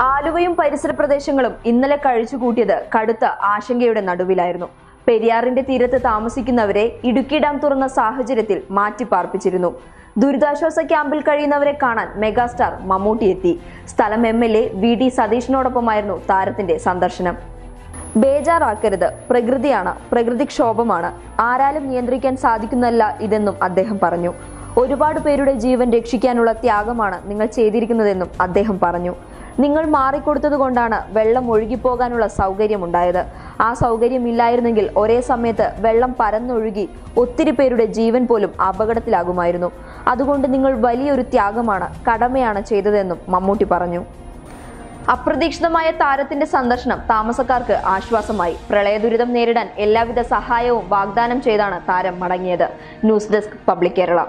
ആലുവയും പരിസര പ്രദേശങ്ങളും ഇന്നലെ കഴിച്ചുകൂട്ടിയത് കടുത്ത ആശങ്കയുടെ നടുവിലായിരുന്നു. പെരിയാറിന്റെ തീരത്ത് താമസിക്കുന്നവരെ ഇടുക്കി ഡാം തുറന്ന സാഹചര്യത്തിൽ മാറ്റിപ്പാർപ്പിച്ചിരുന്നു. ദുരിതാശ്വാസ ക്യാമ്പിൽ കഴിയുന്നവരെ കാണാൻ മെഗാസ്റ്റാർ മമ്മൂട്ടി എത്തി. സ്ഥലം M L A V D സതീഷിനോടൊപ്പമായിരുന്നു താരത്തിന്റെ സന്ദർശനം. ബേജാറാക്കരുത്. പ്രകൃതിയാണ്. പ്രകൃതിക്ഷോഭമാണ്. ആരാലും നിയന്ത്രിക്കാൻ സാധിക്കുന്നല്ല ഇതെന്നും അദ്ദേഹം പറഞ്ഞു. ഒരുപാട് പേരുടെ ജീവൻ രക്ഷിക്കാനുള്ള ത്യാഗമാണ് നിങ്ങൾ ചെയ്തിരിക്കുന്നതെന്നും അദ്ദേഹം പറഞ്ഞു. നിങ്ങൾ മാറിക്കൊടുത്തതുകൊണ്ടാണ് വെള്ളം ഒഴുകിപ്പോകാനുള്ള സൗകര്യമുണ്ടായത്. ആ സൗകര്യം ഇല്ലായിരുന്നെങ്കിൽ ഒരേ സമയത്ത് വെള്ളം പരന്നൊഴുകി ഒത്തിരി പേരുടെ ജീവൻ പോലും അപകടത്തിലാകുമായിരുന്നു. അതുകൊണ്ട് നിങ്ങൾ വലിയൊരു ത്യാഗമാണ് കടമയാണ് ചെയ്തതെന്നും മമ്മൂട്ടി പറഞ്ഞു. അപ്രതീക്ഷിതമായ താരത്തിന്റെ സന്ദർശനം താമസക്കാർക്ക് ആശ്വാസമായി. പ്രളയ ദുരിതം നേരിടാൻ എല്ലാവിധ സഹായവും വാഗ്ദാനം ചെയ്താണ് താരം മടങ്ങിയത്. News desk public Kerala.